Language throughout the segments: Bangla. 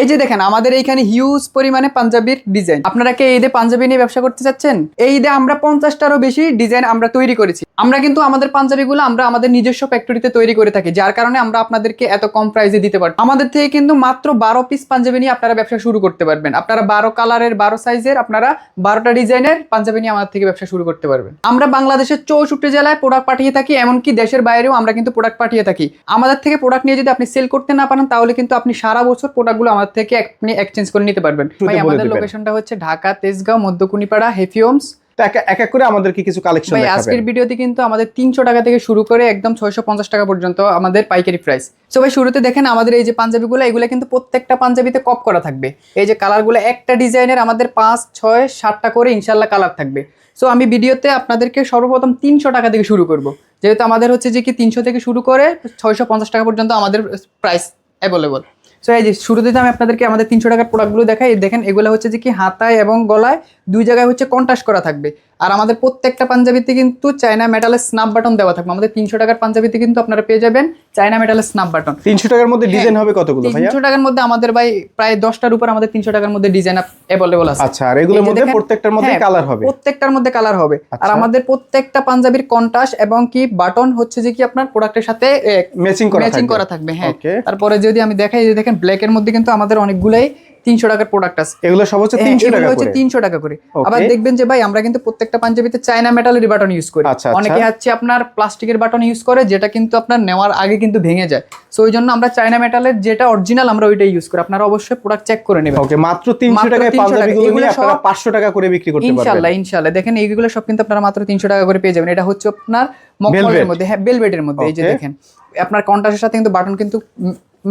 এই যে দেখেন, আমাদের এইখানে হিউজ পরিমাণে পাঞ্জাবির ডিজাইন আপনারা কি ঈদে পাঞ্জাবি নিয়ে ব্যবসা করতে চাচ্ছেন? এই ঈদে আমরা পঞ্চাশটারও বেশি ডিজাইন আমরা তৈরি করেছি। আমরা কিন্তু আমাদের পাঞ্জাবিগুলো আমরা আমাদের নিজস্ব ফ্যাক্টরিতে তৈরি করে থাকি যার কারণে আমরা আপনাদেরকে এত কম প্রাইসে দিতে পারি আমাদের থেকে কিন্তু মাত্র বারো পিস পাঞ্জাবি নিয়ে আপনারা ব্যবসা শুরু করতে পারবেন। আপনারা বারো কালারের বারো সাইজের আপনারা বারোটা ডিজাইনের পাঞ্জাবি নিয়ে আমাদের থেকে ব্যবসা শুরু করতে পারবেন। আমরা বাংলাদেশের চৌষট্টি জেলায় প্রোডাক্ট পাঠিয়ে থাকি এমনকি দেশের বাইরেও আমরা কিন্তু প্রোডাক্ট পাঠিয়ে থাকি। আমাদের থেকে প্রোডাক্ট নিয়ে যদি আপনি সেল করতে না পারেন তাহলে কিন্তু আপনি সারা বছর প্রোডাক্টগুলো আমাদের থেকে আপনি এক্সচেঞ্জ করে নিতে পারবেন। আমাদের লোকেশনটা হচ্ছে ঢাকা তেজগাঁও মধ্যকুনিপাড়া হেফিওমস তো এক এক করে আমাদেরকে কিছু কালেকশন দেখাবেন। আজকের ভিডিওতে কিন্তু আমাদের তিনশো টাকা থেকে শুরু করে একদম ছয়শো পঞ্চাশ টাকা পর্যন্ত আমাদের পাইকারি প্রাইস সো ভাই শুরুতে দেখেন আমাদের এই যে পাঞ্জাবিগুলো এগুলো কিন্তু প্রত্যেকটা পাঞ্জাবিতে কপ করা থাকবে। এই যে কালারগুলো একটা ডিজাইনের আমাদের পাঁচ ছয় সাতটা করে ইনশাল্লাহ কালার থাকবে। সো আমি ভিডিওতে আপনাদেরকে সর্বপ্রথম তিনশো টাকা থেকে শুরু করব। যেহেতু আমাদের হচ্ছে যে কি তিনশো থেকে শুরু করে ছয়শো পঞ্চাশ টাকা পর্যন্ত আমাদের প্রাইস অ্যাভেলেবল সো এই যে শুরুতে আমি আপনাদেরকে আমাদের তিনশো টাকার প্রোডাক্টগুলো দেখাই, দেখেন এগুলো হচ্ছে যে কি হাতায় এবং গলায়, দুই জায়গায় হচ্ছে কন্ট্রাস্ট করা থাকবে। আর আমাদের প্রত্যেকটা পাঞ্জাবিতে কিন্তু চায়না মেটালের স্নাপ বাটন দেওয়া থাকবে। আমাদের তিনশো টাকার পাঞ্জাবিতে কিন্তু আপনারা পেয়ে যাবেন চায়না মেটালের স্নাপ বাটন তিনশো টাকার মধ্যে ডিজাইন হবে কতগুলো তিনশো টাকার মধ্যে আমাদের ভাই প্রায় দশটার উপর আমাদের তিনশো টাকার মধ্যে ডিজাইন অ্যাভেলেবল আছে। আচ্ছা আর এগুলোর মধ্যে প্রত্যেকটার মধ্যে হ্যাঁ, কালার হবে? প্রত্যেকটার মধ্যে কালার হবে। আর আচ্ছা। আমাদের প্রত্যেকটা পাঞ্জাবির কন্ট্রাস্ট এবং কি বাটন হচ্ছে যে কি আপনার প্রোডাক্টের সাথে ম্যাচিং করা ম্যাচিং থাকবে। করা থাকবে হ্যাঁ। তারপরে যদি আমি দেখাই যে দেখেন ব্ল্যাক এর মধ্যে কিন্তু আমাদের অনেকগুলাই তিনশো টাকার প্রোডাক্ট আছে। এগুলো সব হচ্ছে হ্যাঁ, তিনশো টাকা হচ্ছে করে। তিনশো টাকা করে। আবার দেখবেন যে ভাই আমরা কিন্তু প্রত্যেকটা পাঞ্জাবিতে চায়না মেটালের বাটন ইউজ করি। আচ্ছা, আচ্ছা। অনেকে হচ্ছে আপনার প্লাস্টিকের বাটন ইউজ করে যেটা কিন্তু আপনার নেওয়ার আগে কিন্তু ভেঙে যায়। সো ওই জন্য আমরা চায়না মেটালের যেটা অরিজিনাল আমরা ওইটাই ইউজ করি। আপনারা অবশ্যই প্রোডাক্ট চেক করে নেবেন। ওকে মাত্র তিনশো মাত্র টাকায় 300 টাকা। পাঞ্জাবিগুলো এগুলো নিয়ে আপনারা সব- পাঁচশো টাকা করে বিক্রি করতে পারবেন। ইনশাল্লাহ দেখেন এইগুলো সব কিন্তু আপনারা মাত্র তিনশো টাকা করে পেয়ে যাবেন। এটা হচ্ছে আপনার মকমলের। মধ্যে হ্যাঁ বেলভেটের মধ্যে এই যে দেখেন। আপনার কন্ট্রাস্টের সাথে কিন্তু বাটন কিন্তু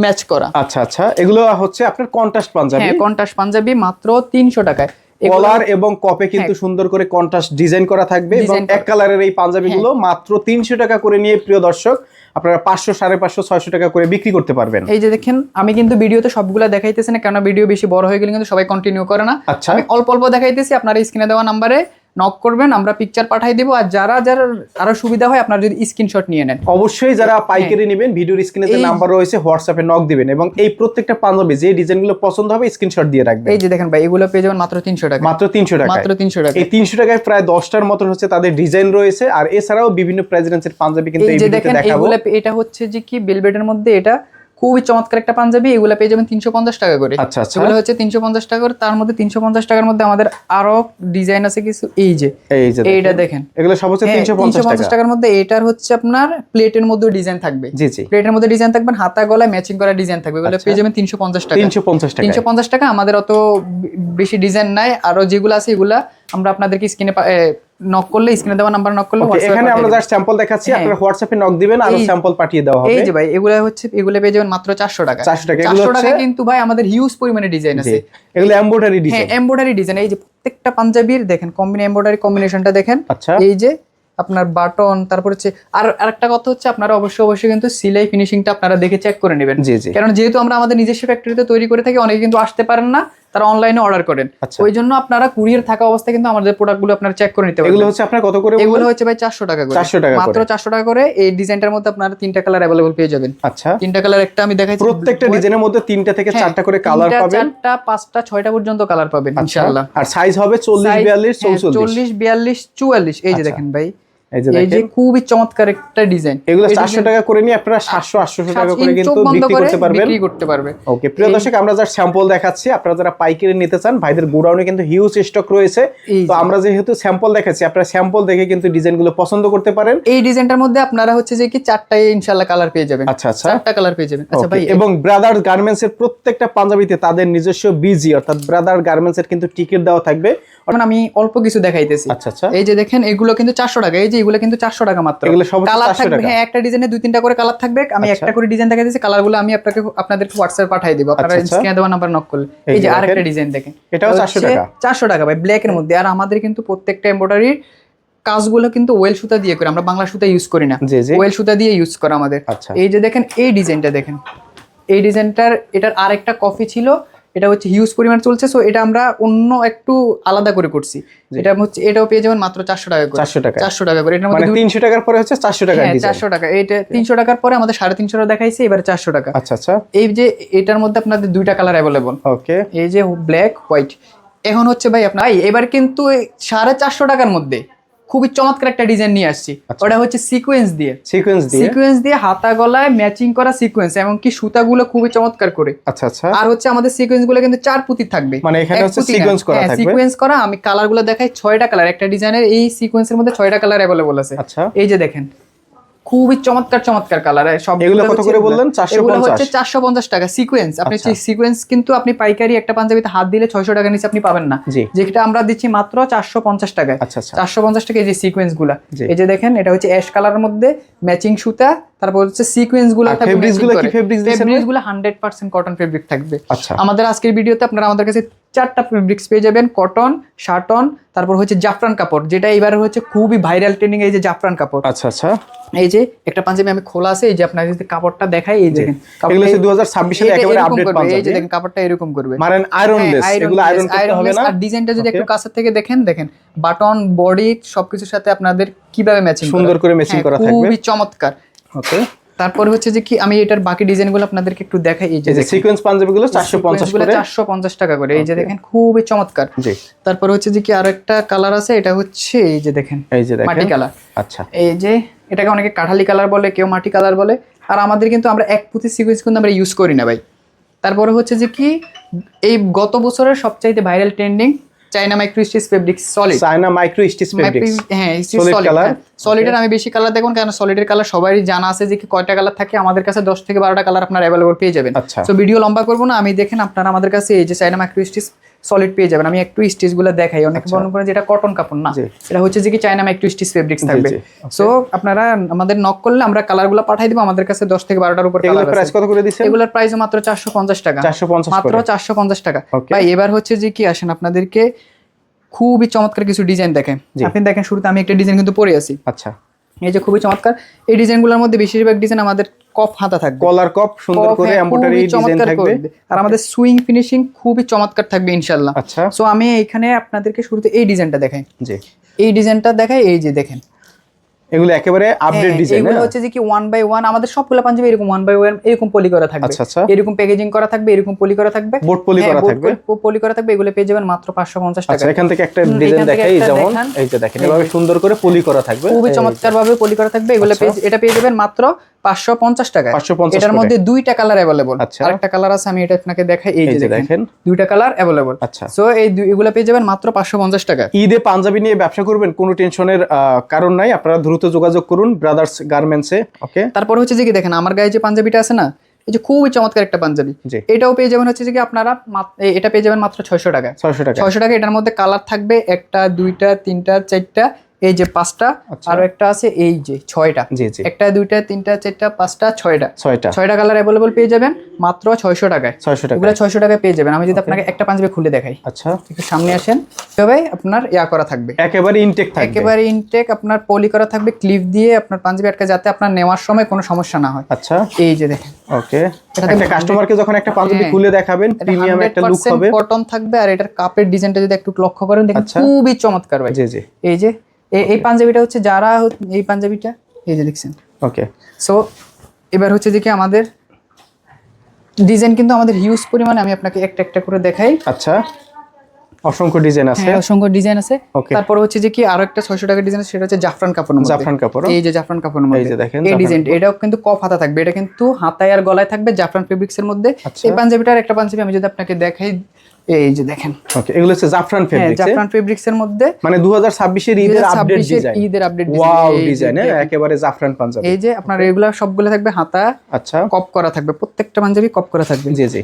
ম্যাচ করা। আচ্ছা আচ্ছা এগুলো হচ্ছে আপনার কন্ট্রাস্ট পাঞ্জাবি। হ্যাঁ কন্ট্রাস্ট পাঞ্জাবি মাত্র তিনশো টাকায়। কলার এবং কপে কিন্তু সুন্দর করে কন্ট্রাস্ট ডিজাইন করা থাকবে এবং। এক কালারের এই পাঞ্জাবিগুলো মাত্র তিনশো টাকা করে নিয়ে প্রিয় দর্শক আপনারা পাঁচশো সাড়ে পাঁচশো ছয়শো টাকা করে বিক্রি করতে পারবেন। এই যে দেখেন আমি কিন্তু ভিডিওতে সবগুলা দেখাইতেছি না কেন ভিডিও বেশি বড় হয়ে গেলে কিন্তু সবাই কন্টিনিউ করে না। আচ্ছা। আমি অল্প অল্প দেখাইতেছি আপনারা স্ক্রিনে দেওয়া নাম্বারে। নক করবেন আমরা পিকচার পাঠাই দিব। আর যারা যারা আরও সুবিধা হয় আপনারা যদি স্ক্রিনশট নিয়ে নেন। অবশ্যই যারা পাইকারি নেবেন ভিডিওর স্ক্রিনে যে নাম্বার রয়েছে হোয়াটসঅ্যাপে নক দিবেন এবং এই প্রত্যেকটা পাঞ্জাবি যে ডিজাইনগুলো পছন্দ হবে স্ক্রিনশট দিয়ে রাখবেন। এই যে দেখেন ভাই এগুলো পেয়ে যাবেন মাত্র তিনশো টাকা। মাত্র তিনশো টাকা মাত্র তিনশো টাকা এই তিনশো টাকায় প্রায় দশটার মতন হচ্ছে তাদের ডিজাইন রয়েছে আর এছাড়াও বিভিন্ন প্রেসিডেন্সের পাঞ্জাবি কিন্তু এই ভিডিওতে দেখেন দেখাবো। এটা হচ্ছে যে কি বেলবেটের মধ্যে এটা খুবই চমৎকার একটা পাঞ্জাবি এগুলা পেয়ে যাবেন তিনশো পঞ্চাশ টাকা করে। আচ্ছা আচ্ছা। এগুলো হচ্ছে তিনশো পঞ্চাশ টাকা করে। তার মধ্যে তিনশো পঞ্চাশ টাকার মধ্যে আমাদের আরও ডিজাইন আছে কিছু এই যে এইটা দেখেন। এগুলো সব হচ্ছে হ্যাঁ, তিনশো পঞ্চাশ টাকা। টাকার মধ্যে এটার হচ্ছে আপনার প্লেটের মধ্যে ডিজাইন থাকবে। জি জি। প্লেটের মধ্যে ডিজাইন থাকবেন হাতা গলায় ম্যাচিং করা ডিজাইন থাকবে। এগুলো পেয়ে যাবেন তিনশো পঞ্চাশ টাকা। তিনশো পঞ্চাশ টাকা তিনশো পঞ্চাশ টাকা আমাদের অত বেশি ডিজাইন নাই। আরও যেগুলো আছে এগুলা আমরা আপনাদেরকে স্ক্রিনে নক করলে স্ক্রিনে দেওয়া নাম্বার নক করলে এখানে আমরা জাস্ট স্যাম্পল দেখাচ্ছি হ্যাঁ। আপনারা হোয়াটসঅ্যাপে নক দিবেন আর স্যাম্পল পাঠিয়ে দেওয়া হবে। এই যে ভাই এগুলা হচ্ছে এগুলো পেয়ে যাবেন মাত্র চারশো টাকা। 400 টাকা, কিন্তু ভাই আমাদের হিউজ পরিমাণে ডিজাইন আছে। এগুলো এমব্রয়ডারি হ্যাঁ এমব্রয়ডারি ডিজাইন এই যে প্রত্যেকটা পাঞ্জাবির দেখেন কম্বিনে এমব্রয়ডারি কম্বিনেশনটা দেখেন। আচ্ছা। এই যে আপনার বাটন তারপর হচ্ছে আর আরেকটা কথা হচ্ছে আপনারা অবশ্যই অবশ্যই কিন্তু সিলাই ফিনিশিংটা আপনারা দেখে চেক করে নেবেন। জি জি। কারণ যেহেতু আমরা আমাদের নিজস্ব ফ্যাক্টরিতে তৈরি করে থাকি অনেকে কিন্তু আসতে পারেন না। তারা অনলাইনে অর্ডার করেন। আচ্ছা। ওই জন্য আপনারা কুরিয়ার থাকা অবস্থায় কিন্তু আমাদের প্রোডাক্টগুলো আপনারা চেক করে নিতে পারেন এগুলো হচ্ছে আপনার কত করে এগুলো হচ্ছে ভাই চারশো টাকা করে। 400 টাকা মাত্র করে। চারশো টাকা করে এই ডিজাইনটার মধ্যে আপনারা তিনটা কালার অ্যাভেলেবল পেয়ে যাবেন। আচ্ছা। তিনটা কালার একটা আমি দেখাইছি প্রত্যেকটা ডিজাইনের মধ্যে তিনটা থেকে হ্যাঁ, চারটা করে কালার পাবেন। চারটা পাঁচটা ছয়টা পর্যন্ত কালার পাবেন আচ্ছা। ইনশাআল্লাহ। আর সাইজ হবে চল্লিশ Size- বিয়াল্লিশ হ্যাঁ, চৌচল্লিশ। চল্লিশ বিয়াল্লিশ চুয়াল্লিশ। এই যে আচ্ছা। দেখেন ভাই এই যে এই যে দেখেন। খুবই চমৎকার একটা ডিজাইন। এগুলো চারশো টাকা করে নিয়ে আপনারা সাতশো আটশো টাকা করে কিন্তু বিক্রি করতে পারবেন। বিক্রি করতে পারবে। ওকে প্রিয় দর্শক আমরা যার স্যাম্পল দেখাচ্ছি। আপনারা যারা পাইকারি নিতে চান ভাইদের গোডাউনে কিন্তু হিউজ স্টক রয়েছে। তো আমরা যেহেতু স্যাম্পল দেখাচ্ছি আপনারা স্যাম্পল দেখে কিন্তু ডিজাইনগুলো পছন্দ করতে পারেন। এই ডিজাইনটার মধ্যে আপনারা হচ্ছে যে কি ইনশাল্লাহ কালার পেয়ে যাবেন। আচ্ছা আচ্ছা। চারটা কালার পেয়ে যাবেন। আচ্ছা ভাই এবং ব্রাদার গার্মেন্টস এর প্রত্যেকটা পাঞ্জাবিতে তাদের নিজস্ব বিজি অর্থাৎ ব্রাদার গার্মেন্টস এর কিন্তু টিকিট দেওয়া থাকবে। আমি অল্প কিছু দেখাইতেছি। আচ্ছা আচ্ছা। এই যে দেখেন এগুলো কিন্তু চারশো টাকা। এই যে এগুলো কিন্তু চারশো টাকা মাত্র। কালার থাকবে হ্যাঁ একটা ডিজাইনে দুই তিনটা করে কালার থাকবে। আমি আচ্ছা। একটা করে ডিজাইন দেখাইতেছি কালারগুলো আমি আপনাকে আপনাদেরকে হোয়াটসঅ্যাপ পাঠিয়ে দিব। আপনারা আচ্ছা, আচ্ছা। স্ক্রিনে দেওয়া নাম্বার নক করলে। এই যে যে আরেকটা ডিজাইন দেখেন। এটাও 400 টাকা। চারশো টাকা ভাই ব্ল্যাক এর মধ্যে। আর আমাদের কিন্তু প্রত্যেকটা এমব্রয়ডারির কাজগুলো কিন্তু ওয়েল সুতা দিয়ে করি আমরা বাংলা সুতা ইউজ করি না। ওয়েল সুতা দিয়ে ইউজ করা আমাদের। আচ্ছা। এই যে দেখেন এই ডিজাইনটা দেখেন। এই ডিজাইনটার এটার আরেকটা কপি ছিল এটা হচ্ছে হিউজ পরিমাণ চলছে সো এটা আমরা অন্য একটু আলাদা করে করছি। এটা হচ্ছে এটাও পেয়ে যাবেন মাত্র চারশো টাকা করে। চারশো টাকা। চারশো টাকা করে। এটার মানে মধ্যে দুই- তিনশো টাকার পরে হচ্ছে চারশো টাকার হ্যাঁ চারশো টাকা। এটা তিনশো টাকার পরে আমাদের সাড়ে তিনশো টাকা দেখাইছে এবারে চারশো টাকা। আচ্ছা আচ্ছা। এই যে এটার মধ্যে আপনাদের দুইটা কালার অ্যাভেলেবল ওকে এই যে ব্ল্যাক হোয়াইট এখন হচ্ছে ভাই আপনার এবার কিন্তু সাড়ে চারশো টাকার মধ্যে খুবই চমৎকার একটা ডিজাইন নিয়ে আসছি। ওটা হচ্ছে সিকোয়েন্স দিয়ে। সিকোয়েন্স দিয়ে? সিকোয়েন্স দিয়ে হাতা গলায় ম্যাচিং করা সিকোয়েন্স এমনকি সুতাগুলো খুবই চমৎকার করে। আচ্ছা আচ্ছা। আর হচ্ছে আমাদের সিকোয়েন্সগুলো কিন্তু চার পুঁতি থাকবে। মানে এখানে হচ্ছে সিকোয়েন্স করা হ্যাঁ, থাকবে। সিকোয়েন্স করা আমি কালারগুলো দেখাই ছয়টা কালার একটা ডিজাইনের এই সিকোয়েন্সের মধ্যে ছয়টা কালার অ্যাভেলেবল আছে। আচ্ছা। এই যে দেখেন খুবই চমৎকার চমৎকার কালার সব এগুলো কত করে বললেন? 450? এগুলো হচ্ছে চারশো পঞ্চাশ টাকা। সিকোয়েন্স আপনি যে সিকোয়েন্স কিন্তু আপনি পাইকারি একটা পাঞ্জাবিতে হাত দিলে ছয়শো টাকা নিচে আপনি পাবেন না। যেটা আমরা দিচ্ছি মাত্র চারশো পঞ্চাশ টাকায়। আচ্ছা আচ্ছা। চারশো পঞ্চাশ টাকা এই যে সিকোয়েন্সগুলা এই যে দেখেন এটা হচ্ছে অ্যাশ কালারের মধ্যে ম্যাচিং সুতা তারপর হচ্ছে সিকোয়েন্সগুলো আর কি? ফেব্রিক্সগুলো হান্ড্রেড পার্সেন্ট কটন ফেব্রিক থাকবে। আচ্ছা। আমাদের আজকের ভিডিওতে আপনারা আমাদের কাছে চারটা ফেব্রিক্স পেয়ে যাবেন কটন শার্টন তারপর হচ্ছে জাফরান কাপড় যেটা এবার হচ্ছে খুবই ভাইরাল ট্রেন্ডিং এই যে জাফরান কাপড়। আচ্ছা আচ্ছা। এই যে একটা পাঞ্জাবি আমি খোলা আছে এই যে আপনার যদি কাপড়টা দেখাই এই দেখেন এগুলো হচ্ছে কাপড়টা দু হাজার ছাব্বিশের এটা একেবারে আপডেট করবে, এই যে পাঞ্জাবি। দেখেন কাপড়টা এরকম করবে। মানে আয়রন হ্যাঁ, এগুলো আয়রন করতে হবে না? আর ডিজাইনটা যদি একটু কাছের থেকে দেখেন দেখেন বাটন বডি সবকিছুর সাথে আপনাদের কীভাবে ম্যাচিং সুন্দর করে ম্যাচিং করা থাকবে। খুবই চমৎকার। ওকে। তারপরে হচ্ছে যে কি আমি এটার বাকি ডিজাইনগুলো আপনাদেরকে একটু দেখাই এই যে সিকোয়েন্স পাঞ্জাবিগুলো চারশো পঞ্চাশ করে। চারশো পঞ্চাশ টাকা করে এই যে দেখেন খুবই চমৎকার। জি। তারপরে হচ্ছে যে কি আরও একটা কালার আছে এটা হচ্ছে এই যে দেখেন এই যে মাটি কালার আচ্ছা। এই যে এটাকে অনেকে কাঠালি কালার বলে কেউ মাটি কালার বলে। আর আমাদের কিন্তু আমরা এক পুঁতি সিকুয়েন্স কিন্তু আমরা ইউজ করি না ভাই। তারপরে হচ্ছে যে কি এই গত বছরের সবচাইতে viral trending China micro stitch fabric solid China micro stitch fabric হ্যাঁ সলিড? সলিডের আমি বেশি কালার দেখুন কারণ সলিডের কালার সবারই জানা আছে যে কয়টা কালার থাকে। আমাদের কাছে দশ থেকে বারোটা কালার আপনার অ্যাভেলেবল পেয়ে যাবেন। আচ্ছা। তো ভিডিও লম্বা করব না আমি দেখেন আপনারা আমাদের কাছে এই যে চাইনা মাইক্রো স্টিচ সলিড পেয়ে যাবেন। আমি একটু স্টিচগুলো দেখাই। অনেক মনে করেন যেটা কটন কাপড় না। এটা হচ্ছে যে কি চাইনা মাইক্রো স্টিচ ফেব্রিক্স থাকবে। সো আপনারা আমাদের নক করলে আমরা কালারগুলো পাঠাই দিব। আমাদের কাছে দশ থেকে বারোটার উপর এগুলোর কালার প্রাইস কত করে দিচ্ছেন? এগুলোর প্রাইস মাত্র চারশো পঞ্চাশ টাকা। চারশো পঞ্চাশ মাত্র করে। চারশো পঞ্চাশ টাকা। Okay. ভাই এবার হচ্ছে যে কি আসেন আপনাদেরকে খুবই চমৎকার কিছু ডিজাইন দেখেন। আপনি দেখেন শুরুতে আমি একটা ডিজাইন কিন্তু পরে আছি। আচ্ছা। এই যে খুবই চমৎকার। এই ডিজাইনগুলোর মধ্যে বেশিরভাগ ডিজাইন আমাদের কফ হাতা থাকবে। কলার কফ সুন্দর করে হ্যাঁ, এমব্রয়ডারি ডিজাইন থাকবে। আর আমাদের সুইং ফিনিশিং খুবই চমৎকার থাকবে ইনশাআল্লাহ। আচ্ছা। সো আমি এখানে আপনাদেরকে শুরুতে এই ডিজাইনটা দেখাই। জি। এই ডিজাইনটা দেখাই এই যে দেখেন। এগুলো একেবারে আপডেট হ্যাঁ, ডিজাইন এগুলো হচ্ছে যে কি ওয়ান বাই ওয়ান আমাদের সবগুলো পাঞ্জাবি এরকম ওয়ান বাই ওয়ান এরকম পলি করা থাকবে। আচ্ছা আচ্ছা। এরকম প্যাকেজিং করা থাকবে এরকম পলি করা থাকবে। বোট পলি হ্যাঁ, করা থাকবে। পলি- করা থাকবে এগুলো পেয়ে যাবেন মাত্র পাঁচশো পঞ্চাশ টাকা আচ্ছা এখান থেকে একটা ডিজাইন দেখাই যেমন এই যে দেখেন এভাবে সুন্দর করে পলি করা থাকবে। খুবই চমৎকার ভাবে পলি করা থাকবে এগুলো আচ্ছা। এটা পেয়ে যাবেন মাত্র পাঁচশো পঞ্চাশ টাকা 550 এটার। মধ্যে দুইটা কালার অ্যাভেলেবল আচ্ছা। আরেকটা কালার আছে আমি এটা আপনাকে দেখাই এই যে দেখেন। দুইটা কালার অ্যাভেলেবল আচ্ছা। সো এই এগুলো পেয়ে যাবেন মাত্র পাঁচশো পঞ্চাশ টাকা ঈদে পাঞ্জাবি নিয়ে ব্যবসা করবেন কোনো টেনশনের কারণ নাই। আপনারা দ্রুত যোগাযোগ করুন ব্রাদার্স গার্মেন্টসে ওকে? তারপর হচ্ছে যে কি দেখেন আমার গায়ে যে পাঞ্জাবিটা আছে না এই যে খুবই চমৎকার একটা পাঞ্জাবি। এটাও পেয়ে যাবেন হচ্ছে যে কি আপনারা এটা পেয়ে যাবেন মাত্র ছয়শো টাকা ছয়শো টাকা ছয়শো টাকা এটার মধ্যে কালার থাকবে একটা দুইটা তিনটা চারটা। এই যে পাঁচটা আচ্ছা। আরও একটা আছে এই যে ছয়টা। জি জি। একটা দুইটা তিনটা চারটা পাঁচটা ছয়টা। ছয়টা। ছয়টা কালার অ্যাভেলেবল পেয়ে যাবেন মাত্র ছয়শো টাকায়। ছয়শো টাকা ছয়শো টাকায় পেয়ে যাবেন। আমি যদি আপনাকে একটা পাঞ্জাবি খুলে দেখাই। আচ্ছা। একটু সামনে আসেন। তবে আপনার ইয়া করা থাকবে। একেবারে ইনটেক থাকবে। একেবারে ইনটেক আপনার পলি করা থাকবে ক্লিপ দিয়ে আপনার পাঞ্জাবি আটকে যাতে আপনার নেওয়ার সময় কোনো সমস্যা না হয়। আচ্ছা। এই যে দেখেন। ওকে একটা কাস্টমারকে যখন একটা পাঞ্জাবি হ্যাঁ। খুলে দেখাবেন প্রিমিয়াম একটা লুক হবে। কটন থাকবে আর এটার কাপের ডিজাইনটা যদি একটু লক্ষ্য করেন দেখেন আচ্ছা। খুবই চমৎকার ভাই। জি জি। এই যে এই পাঞ্জাবিটা হচ্ছে যারা এই পাঞ্জাবিটা এই যে দেখছেন। ওকে সো এবার হচ্ছে যে কি আমাদের ডিজাইন কিন্তু আমাদের হিউজ পরিমাণে আমি আপনাকে একটা একটা করে দেখাই। আচ্ছা। অসংখ্য ডিজাইন আছে। হ্যাঁ অসংখ্য ডিজাইন আছে। তারপর হচ্ছে যে কি আরও একটা ছয়শো টাকা ডিজাইন সেটা হচ্ছে জাফরান কাপড় মধ্যে। জাফরান কাপড় এই যে জাফরান কাপড় মধ্যে। এই যে দেখেন, এই ডিজাইন এটাও কিন্তু কফ হাতা থাকবে এটা কিন্তু হাতায় আর গলায় থাকবে জাফরান ফেব্রিক্স এর মধ্যে। আচ্ছা। এই পাঞ্জাবিটার একটা পাঞ্জাবি আমি যদি আপনাকে দেখাই এই যে দেখেন। ওকে এগুলো হচ্ছে জাফরান হ্যাঁ ফেব্রিক্স জাফরান ফেব্রিক্স এর মধ্যে। মানে 2026 এর ঈদের আপডেট ডিজাইন ঈদের আপডেট ওয়াও ডিজাইন হ্যাঁ একেবারে জাফরান পাঞ্জাবি। এই যে আপনার রেগুলার সবগুলো থাকবে হাতা আচ্ছা। কপ করা থাকবে প্রত্যেকটা পাঞ্জাবি কপ করা থাকবে। জি জি।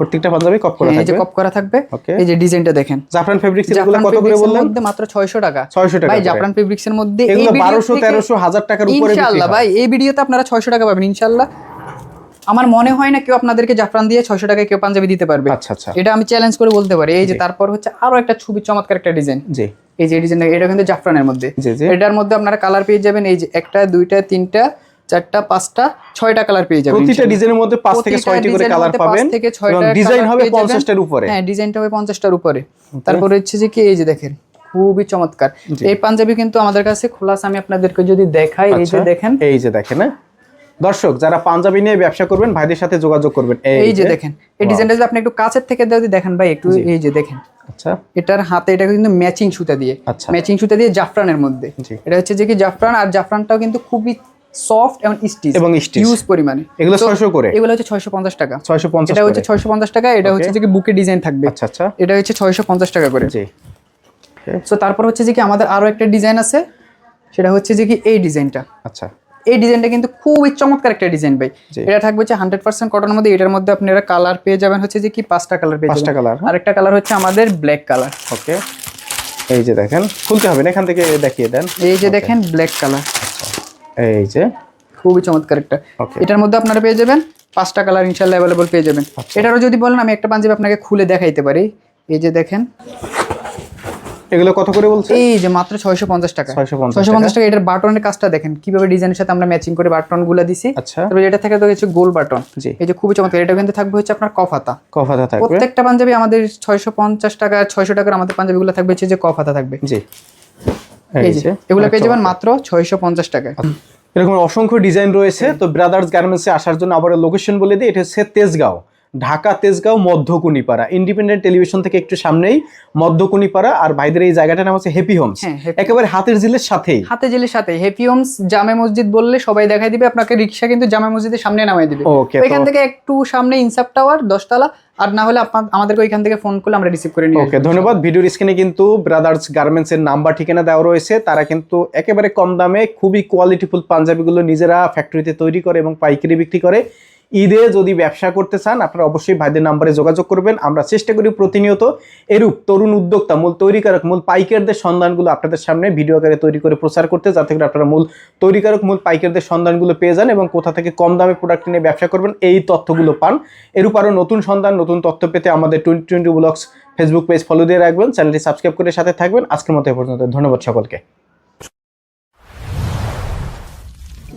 প্রত্যেকটা পাঞ্জাবি কপ করা হ্যাঁ, এই যে কপ করা থাকবে। এই যে ডিজাইনটা দেখেন। জাফরান ফেব্রিক্স এগুলো কত করে বললেন? মধ্যে মাত্র 600 টাকা। 600 টাকা ভাই জাফরান ফেব্রিক্স এর মধ্যে এই এগুলো ভিডিও 1200 1300 হাজার টাকার উপরে ইনশাআল্লাহ ভাই এই ভিডিওতে আপনারা 600 টাকা পাবেন ইনশাআল্লাহ। আমার মনে হয় না কেউ আপনাদেরকে জাফরান দিয়ে 600 টাকায় কেউ পাঞ্জাবি দিতে পারবে। আচ্ছা আচ্ছা। এটা আমি চ্যালেঞ্জ করে বলতে পারি। এই যে তারপর হচ্ছে আরও একটা ছবি চমৎকার একটা ডিজাইন জি। এই যে ডিজাইন এটা কিন্তু জাফরানের মধ্যে। এটার মধ্যে আপনারা কালার পেয়ে যাবেন এই যে একটা দুইটা তিনটা চারটা পাঁচটা ছয়টা কালার পেয়ে যাবেন প্রতিটা ডিজাইনের মধ্যে পাঁচ থেকে ছয়টি করে কালার পাবেন থেকে ছয়টা ডিজাইন হবে পেয়ে যাবেন। পঞ্চাশটার উপরে। হ্যাঁ ডিজাইনটা হবে পঞ্চাশটার উপরে। তারপরে হচ্ছে যে কি এই যে দেখেন খুবই চমৎকার। এই পাঞ্জাবি কিন্তু আমাদের কাছে খোলা আছে, আমি আপনাদেরকে যদি দেখাই এই যে আচ্ছা, দেখেন। এই যে দেখেন হ্যাঁ? দর্শক যারা পাঞ্জাবি নিয়ে ব্যবসা করবেন ভাইদের সাথে যোগাযোগ করবেন। এই যে দেখেন এই ডিজাইনটা যদি আপনি একটু কাছের থেকে যদি দেখেন ভাই একটু এই যে দেখেন। আচ্ছা। এটার হাতে এটা কিন্তু ম্যাচিং সুতা দিয়ে আচ্ছা। ম্যাচিং সুতা দিয়ে জাফরানের মধ্যে। এটা হচ্ছে যে কি জাফরান আর জাফরানটাও কিন্তু খুবই সফট এবং স্টিচ এবং stitch। ইউজ পরিমাণে। এগুলো তো 600 করে? এগুলো হচ্ছে ছয়শো পঞ্চাশ টাকা। ছয়শো পঞ্চাশ এটা হচ্ছে ছয়শো পঞ্চাশ টাকা এটা হচ্ছে যে কি বুকে ডিজাইন থাকবে। আচ্ছা আচ্ছা। এটা হচ্ছে ছয়শো পঞ্চাশ টাকা করে। জি। সো তারপর হচ্ছে যে কি আমাদের আরও একটা ডিজাইন আছে সেটা হচ্ছে যে কি এই ডিজাইনটা। আচ্ছা। এই ডিজাইনটা কিন্তু খুবই চমৎকার একটা ডিজাইন ভাই। এটা থাকবে হচ্ছে হান্ড্রেড পার্সেন্ট কটনের মধ্যে এটার মধ্যে আপনারা কালার পেয়ে যাবেন হচ্ছে যে কি পাঁচটা কালার পেয়ে পাঁচটা কালার আরেকটা কালার হচ্ছে আমাদের ব্ল্যাক কালার ওকে এই যে দেখেন খুলতে হবে না এখান থেকে দেখিয়ে দেন। এই যে দেখেন ব্ল্যাক কালার এই যে। খুবই চমৎকার একটা। এটার মধ্যে আপনারা পেয়ে যাবেন পাঁচটা কালার ইনশাল্লাহ অ্যাভেলেবল পেয়ে যাবেন। আচ্ছা। এটারও যদি বলেন আমি একটা পাঞ্জাবি আপনাকে খুলে দেখাইতে পারি। এই যে দেখেন। এগুলো কত করে বলছে এই যে মাত্র ছয়শো পঞ্চাশ টাকা। 650 ছয়শো পঞ্চাশ টাকা। এটার বাটনের কাজটা দেখেন কীভাবে ডিজাইনের সাথে আমরা ম্যাচিং করে বাটনগুলা দিছি। আচ্ছা। তারপরে এটা থেকে তো হচ্ছে গোল বাটন। জি। এই যে খুবই চমৎকার। এটা কিন্তু থাকবে হচ্ছে আপনার কফাতা। কফাতা থাকবে। প্রত্যেকটা পাঞ্জাবি আমাদের ছয়শো পঞ্চাশ টাকা ছয়শো টাকার আমাদের পাঞ্জাবিগুলো থাকবে হচ্ছে যে কফাতা থাকবে। জি। এই যে এগুলো পেয়ে যাবেন আচ্ছা। মাত্র ছয়শো পঞ্চাশ টাকায় এরকম অসংখ্য ডিজাইন রয়েছে। তো ব্রাদার্স গার্মেন্টসে আসার জন্য আবার লোকেশন বলে দিই এটা হচ্ছে তেজগাঁও। ঢাকা তেজগাঁও মধ্যকুনিপাড়া। ইন্ডিপেন্ডেন্ট টেলিভিশন থেকে একটু সামনেই মধ্যকুনিপাড়া আর ভাইদের এই জায়গাটার নাম হচ্ছে হ্যাপি হোমস একেবারে হাতের জিলের সাথেই। হাতে জেলের সাথে হ্যাপি হোমস জামে মসজিদ বললে সবাই দেখাই দিবে আপনাকে রিক্সা কিন্তু জামে মসজিদের সামনে নামাই দিবে। ওকে ওইখান থেকে একটু সামনে ইনসাপ টাওয়ার দশতলা আর না হলে আপনার আমাদেরকে ওইখান থেকে ফোন করলে আমরা রিসিভ করে নিই ওকে ধন্যবাদ। ভিডিওর স্ক্রিনে কিন্তু ব্রাদার্স গার্মেন্টস এর নাম্বার ঠিকানা দেওয়া রয়েছে। তারা কিন্তু একেবারে কম দামে খুবই কোয়ালিটিফুল পাঞ্জাবিগুলো নিজেরা ফ্যাক্টরিতে তৈরি করে এবং পাইকারি বিক্রি করে। ঈদে যদি ব্যবসা করতে চান, আপনারা অবশ্যই ভাইদের নাম্বারে যোগাযোগ করবেন। আমরা চেষ্টা করি প্রতিনিয়ত এরূপ তরুণ উদ্যোক্তা, মূল তৈরিকারক, মূল পাইকারদের সন্ধানগুলো আপনাদের সামনে ভিডিও আকারে তৈরি করে প্রচার করতে, যাতে করে আপনারা মূল তৈরিকারক, মূল পাইকারদের সন্ধানগুলো পেয়ে যান এবং কোথা থেকে কম দামে প্রোডাক্ট নিয়ে ব্যবসা করবেন, এই তথ্যগুলো পান। এরূপ আরও নতুন সন্ধান, নতুন তথ্য পেতে আমাদের twenty twenty blogs Facebook page follow দিয়ে রাখবেন। চ্যানেলটি সাবস্ক্রাইব করে সাথে থাকবেন। আজকের মতো এ পর্যন্ত। ধন্যবাদ সকলকে।